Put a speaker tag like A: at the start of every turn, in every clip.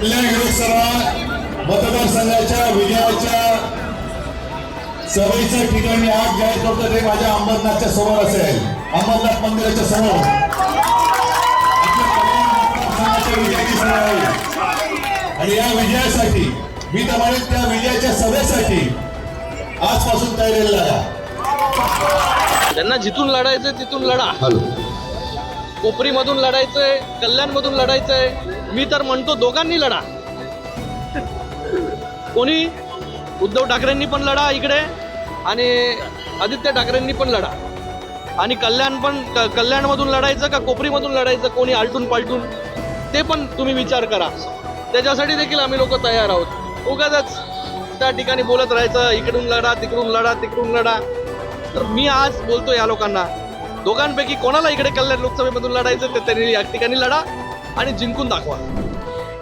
A: कल्याण लोकसभा मतदारसंघाच्या विजयाच्या सभेच्या ठिकाणी आज जाहीर करतो ते माझ्या अंबरनाथच्या समोर असेल. अंबरनाथ मंदिराच्या समोर. आणि या विजयासाठी मी तर त्या विजयाच्या सभेसाठी आजपासून तयारीला लढा
B: त्यांना जिथून लढायचंय तिथून लढा. कोपरी मधून लढायचंय कल्याण मधून लढायचंय. मी तर म्हणतो दोघांनी लढा. कोणी? उद्धव ठाकरेंनी पण लढा इकडे आणि आदित्य ठाकरेंनी पण लढा. आणि कल्याण पण क- कल्याणमधून लढायचं का कोपरीमधून लढायचं कोणी आलटून पालटून? ते पण तुम्ही विचार करा. त्याच्यासाठी देखील आम्ही लोक तयार आहोत. उगाच त्या ठिकाणी बोलत राहायचं इकडून लढा तिकडून लढा तिकडून लढा. तर मी आज बोलतो या लोकांना. दोघांपैकी कोणाला इकडे कल्याण लोकसभेमधून लढायचं ते त्यांनी या ठिकाणी लढा. आणि जिंकून दाखवा.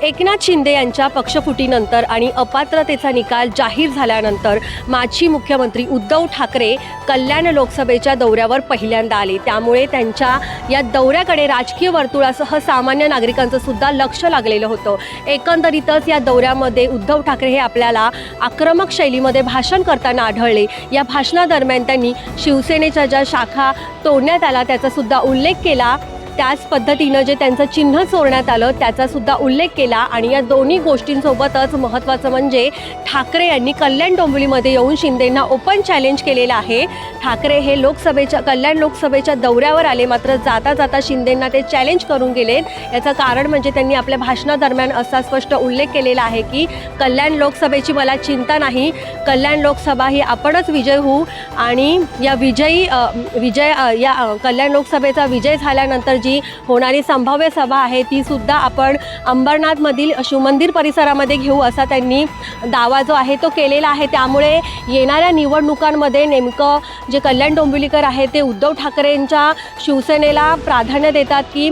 C: एकनाथ शिंदे यांच्या पक्षफुटीनंतर आणि अपात्रतेचा निकाल जाहीर झाल्यानंतर माजी मुख्यमंत्री उद्धव ठाकरे कल्याण लोकसभेच्या दौऱ्यावर पहिल्यांदा आले. त्यामुळे त्यांच्या या दौऱ्याकडे राजकीय वर्तुळासह सामान्य नागरिकांचं सुद्धा लक्ष लागलेलं होतं. एकंदरीतच या दौऱ्यामध्ये उद्धव ठाकरे हे आपल्याला आक्रमक शैलीमध्ये भाषण करताना आढळले. या भाषणादरम्यान त्यांनी शिवसेनेच्या ज्या शाखा तोडण्यात आला त्याचा सुद्धा उल्लेख केला. त्याच पद्धतीनं जे त्यांचं चिन्ह चोरण्यात आलं त्याचा सुद्धा उल्लेख केला आणि या दोन्ही गोष्टींसोबतच महत्त्वाचं म्हणजे ठाकरे यांनी कल्याण डोंबिवलीमध्ये येऊन शिंदेंना ओपन चॅलेंज केलेलं आहे. ठाकरे हे लोकसभेच्या कल्याण लोकसभेच्या दौऱ्यावर आले मात्र जाता जाता शिंदेंना ते चॅलेंज करून गेले याचं कारण म्हणजे त्यांनी आपल्या भाषणादरम्यान असा स्पष्ट उल्लेख केलेला आहे की कल्याण लोकसभेची मला चिंता नाही. कल्याण लोकसभा ही आपणच विजय होऊ आणि या विजयी विजय या कल्याण लोकसभेचा विजय झाल्यानंतर जी जी होणारी संभाव्य सभा आहे ती सुद्धा आपण अंबरनाथमधील शिवमंदिर परिसरामध्ये घेऊ असा त्यांनी दावा जो आहे तो केलेला आहे. त्यामुळे येणाऱ्या निवडणुकांमध्ये नेमकं जे कल्याण डोंबिवलीकर आहे ते उद्धव ठाकरेंच्या शिवसेनेला प्राधान्य देतात की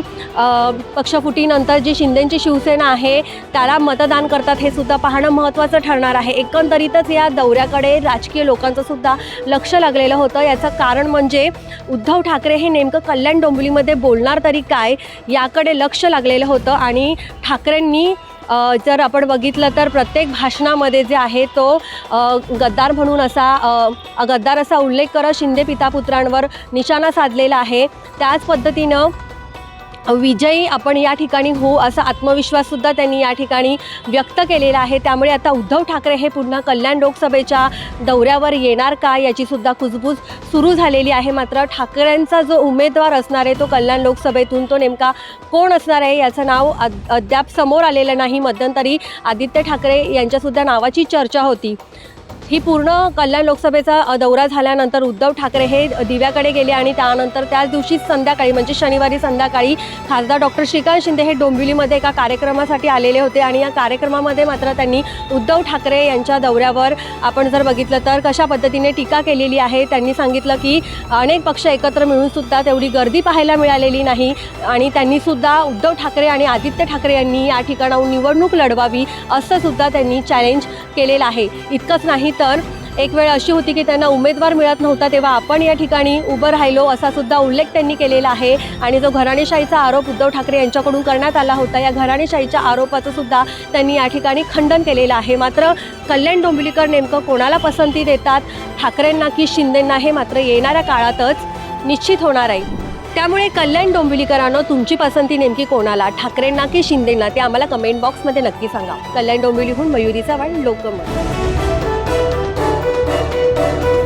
C: पक्षफुटीनंतर जी शिंदेंची शिवसेना आहे त्याला मतदान करतात हे सुद्धा पाहणं महत्त्वाचं ठरणार आहे. एकंदरीतच या दौऱ्याकडे राजकीय लोकांचं सुद्धा लक्ष लागलेलं होतं. याचं कारण म्हणजे उद्धव ठाकरे हे नेमकं कल्याण डोंबिवलीमध्ये बोलणार तरी काय याकडे लक्ष लागलेलं होतं आणि ठाकरेंनी जर आपण बघितलं तर प्रत्येक भाषणामध्ये जे आहे तो गद्दार म्हणून असा गद्दार असा उल्लेख करत शिंदे पितापुत्रांवर निशाणा साधलेला आहे. त्याच पद्धतीनं विजयी आपण या ठिकाणी होऊ असा आत्मविश्वाससुद्धा त्यांनी या ठिकाणी व्यक्त केलेला आहे. त्यामुळे आता उद्धव ठाकरे हे पुन्हा कल्याण लोकसभेच्या दौऱ्यावर येणार का याचीसुद्धा कुजबूज सुरू झालेली आहे. मात्र ठाकरेंचा जो उमेदवार असणार आहे तो कल्याण लोकसभेतून तो नेमका कोण असणार आहे याचं नाव अद्याप समोर आलेलं नाही. मध्यंतरी आदित्य ठाकरे यांच्यासुद्धा नावाची चर्चा होती. ही पूर्ण कल्याण लोकसभेचा दौरा झाल्यानंतर उद्धव ठाकरे हे दिव्याकडे गेले आणि त्यानंतर त्याच दिवशी संध्याकाळी म्हणजे शनिवारी संध्याकाळी खासदार डॉक्टर श्रीकांत शिंदे हे डोंबिवलीमध्ये एका कार्यक्रमासाठी आलेले होते आणि या कार्यक्रमामध्ये मात्र त्यांनी उद्धव ठाकरे यांच्या दौऱ्यावर आपण जर बघितलं तर कशा पद्धतीने टीका केलेली आहे त्यांनी सांगितलं की अनेक पक्ष एकत्र मिळून सुद्धा तेवढी गर्दी पाहायला मिळालेली नाही आणि त्यांनी सुद्धा उद्धव ठाकरे आणि आदित्य ठाकरे यांनी या ठिकाणाहून निवडणूक लढवावी असं सुद्धा त्यांनी चॅलेंज केलेलं आहे. इतकंच नाही तर एक वेळ अशी होती की त्यांना उमेदवार मिळत नव्हता तेव्हा आपण या ठिकाणी उभं राहिलो असा सुद्धा उल्लेख त्यांनी केलेला आहे. आणि जो घराणेशाहीचा आरोप उद्धव ठाकरे यांच्याकडून करण्यात आला होता या घराणेशाहीच्या आरोपाचं सुद्धा त्यांनी या ठिकाणी खंडन केलेलं आहे. मात्र कल्याण डोंबिवलीकर नेमकं कोणाला पसंती देतात ठाकरेंना की शिंदेंना हे मात्र येणाऱ्या काळातच निश्चित होणार आहे. त्यामुळे कल्याण डोंबिवलीकरांनो तुमची पसंती नेमकी कोणाला ठाकरेंना की शिंदेंना ते आम्हाला कमेंट बॉक्समध्ये नक्की सांगा. कल्याण डोंबिवलीहून मयुरी चव्हाण लोकमत. thank you